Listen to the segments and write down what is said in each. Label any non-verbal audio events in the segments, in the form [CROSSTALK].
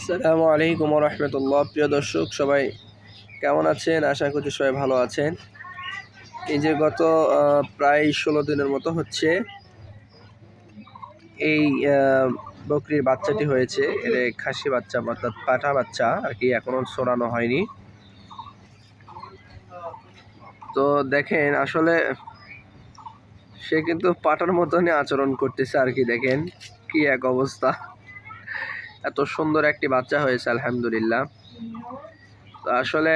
আসসালামু আলাইকুম রহমতুল্লাহ প্রিয় দর্শক, সবাই কেমন আছেন? আশা করছি সবাই ভালো আছেন। এই যে গত প্রায় ষোলো দিনের মতো হচ্ছে এই বকরির বাচ্চাটি হয়েছে। এর খাসি বাচ্চা, অর্থাৎ পাঠা বাচ্চা, আর কি এখনও ছড়ানো হয়নি। তো দেখেন, আসলে সে কিন্তু পাটার মতনই আচরণ করতেছে আর কি, দেখেন কি এক অবস্থা। এত সুন্দর একটি বাচ্চা হয়েছে, আলহামদুলিল্লাহ। তো আসলে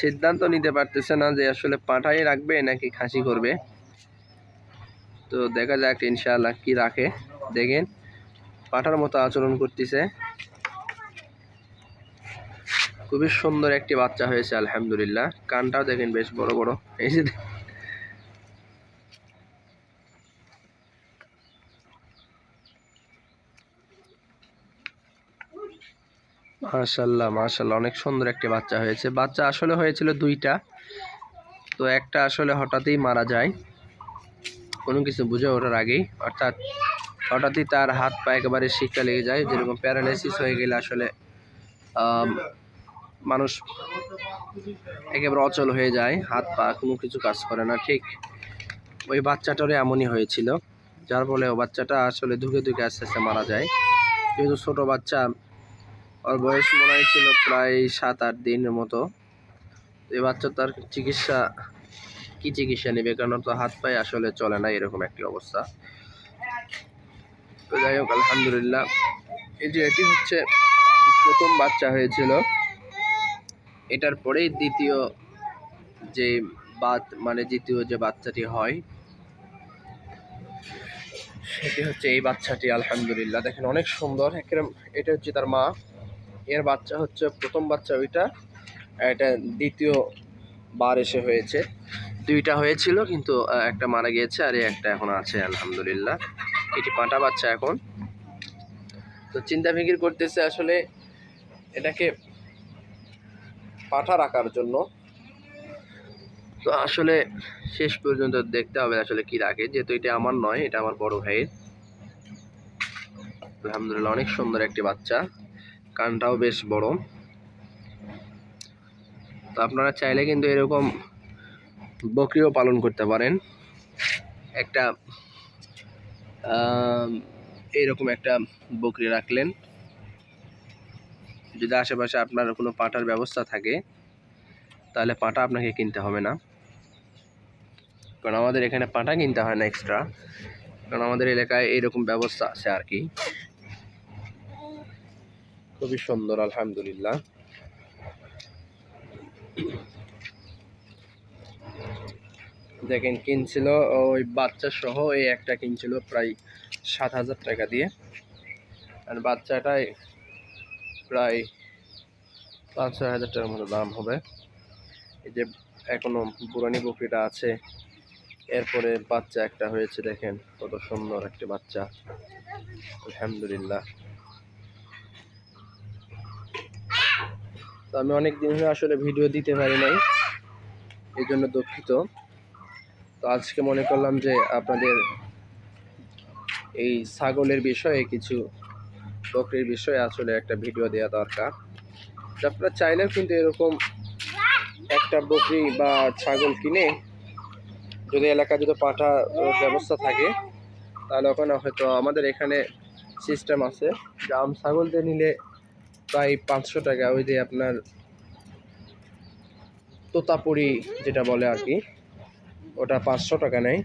সিদ্ধান্ত নিতে পারতেছে না যে আসলে পাঠাই রাখবে নাকি খাসি করবে। তো দেখা যাক ইনশাআল্লাহ কি রাখে। দেখেন, পাঠার মতো আচরণ করতেছে। খুবই সুন্দর একটি বাচ্চা হয়েছে, আলহামদুলিল্লাহ। কানটাও দেখেন বেশ বড় বড়। এই যে মাশাল্লাহ মাশাল্লাহ অনেক সুন্দর একটি বাচ্চা হয়েছে। বাচ্চা আসলে হয়েছিল দুইটা। তো একটা আসলে হঠাৎই মারা যায়। কোনো কিছু বুঝে ওঠার আগেই। অর্থাৎ হঠাৎই তার হাত পা একেবারে শিক্ষা লেগে যায়। যেরকম প্যারালাইসিস হয়ে গেলে আসলে মানুষ একেবারে অচল হয়ে যায়। হাত পা কোনো কিছু কাজ করে না। ঠিক ওই বাচ্চাটারও এমনই হয়েছিল। যার ফলে ও বাচ্চাটা আসলে ধুকে ধুকে আস্তে আস্তে মারা যায়। যেহেতু ছোটো বাচ্চা ওর বয়স মনে হয় ছিল প্রায় সাত আট দিনের মতো। এই বাচ্চা তার চিকিৎসা কি চিকিৎসা নেবে? কারণ তো হাত পায়ে আসলে চলে না এরকম একটি অবস্থা। তো যাই হোক, আলহামদুলিল্লাহ। এই যে এটি হচ্ছে প্রথম বাচ্চা হয়েছিল। এটার পরেই দ্বিতীয় যে বাদ মানে দ্বিতীয় যে বাচ্চাটি হয়, সেটি হচ্ছে এই বাচ্চাটি, আলহামদুলিল্লাহ। দেখেন অনেক সুন্দর। একেবারে এটা হচ্ছে তার মা। এর বাচ্চা হচ্ছে, প্রথম বাচ্চা ওইটা এটা দ্বিতীয় বার এসে হয়েছে। দুইটা হয়েছিল, কিন্তু একটা মারা গিয়েছে আর এই একটা এখন আছে, আলহামদুলিল্লাহ। এটি পাটা বাচ্চা এখন। তো চিন্তা ফিকির করতেছে আসলে এটাকে পাঠা রাখার জন্য। তো আসলে শেষ পর্যন্ত দেখতে হবে আসলে কি রাখে। যেহেতু এটা আমার নয়, এটা আমার বড় ভাইয়ের। আলহামদুলিল্লাহ, অনেক সুন্দর একটি বাচ্চা। কানটাও বেশ বড়। তো আপনারা চাইলে কিন্তু এরকম বকরিও পালন করতে পারেন। একটা এইরকম একটা বকরি রাখলেন। যদি আশেপাশে আপনার কোনো পাটার ব্যবস্থা থাকে, তাহলে পাটা আপনাকে কিনতে হবে না। কারণ আমাদের এখানে পাটা কিনতে হয় না এক্সট্রা কারণ আমাদের এলাকায় এইরকম ব্যবস্থা আছে আর কি। খুবই সুন্দর, আলহামদুলিল্লাহ। দেখেন, কিনছিল ওই বাচ্চা সহ এই একটা কিনছিল প্রায় সাত হাজার টাকা দিয়ে। আর বাচ্চাটাই প্রায় পাঁচ, ছয় হাজার টাকার মতো দাম হবে। এই যে এখনও পুরানি বকরিটা আছে, এরপরে বাচ্চা একটা হয়েছে, দেখেন, কত সুন্দর একটা বাচ্চা। আলহামদুলিল্লাহ। তো আমি অনেক দিন আসলে ভিডিও দিতে পারি নাই, এই জন্য দুঃখিত। তো আজকে মনে করলাম যে আপনাদের এই ছাগলের বিষয়ে কিছু, বকরির বিষয়ে আসলে একটা ভিডিও দেওয়া দরকার। আপনারা চাইলেও কিন্তু এরকম একটা বকরি বা ছাগল কিনে, যদি এলাকা যদি পাঠা ব্যবস্থা থাকে, তাহলে ওখানে হয়তো আমাদের এখানে সিস্টেম আছে। গ্রাম ছাগলদের নিলে প্রায় পাঁচশো টাকা, ওই যে আপনার তোতাপুরি যেটা বলে আর কি, ওটা পাঁচশো টাকা নেয়।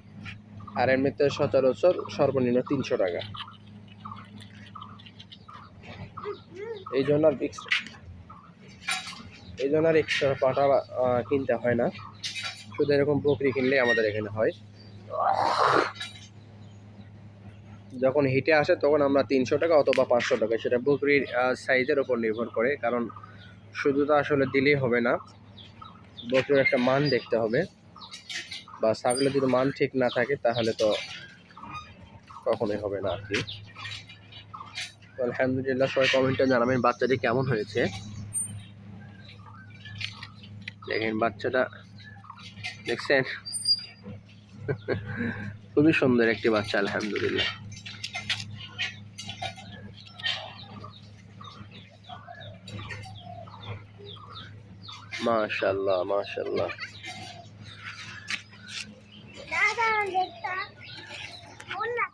আর এমনিতে সচরাচর সর্বনিম্ন তিনশো টাকা। এই জন্য আর এই জন্য আর এক্সট্রা পাটা কিনতে হয় না। শুধু এরকম বকরি কিনলে আমাদের এখানে হয়। যখন হিটে আসে, তখন আমরা তিনশো টাকা অথবা পাঁচশো টাকা, সেটা বকরির সাইজের ওপর নির্ভর করে। কারণ শুধু তো আসলে দিলেই হবে না বকরির একটা মান দেখতে হবে। বা ছাগলের যদি মান ঠিক না থাকে, তাহলে তো কখনোই হবে না আর কি। আলহামদুলিল্লাহ, সবাই কমেন্টে জানাবেন, বাচ্চাটি কেমন হয়েছে? দেখেন, বাচ্চাটা, দেখছেন? [LAUGHS] খুবই সুন্দর একটি বাচ্চা, আলহামদুলিল্লাহ। মাশাল্লাহ মাশাল্লাহ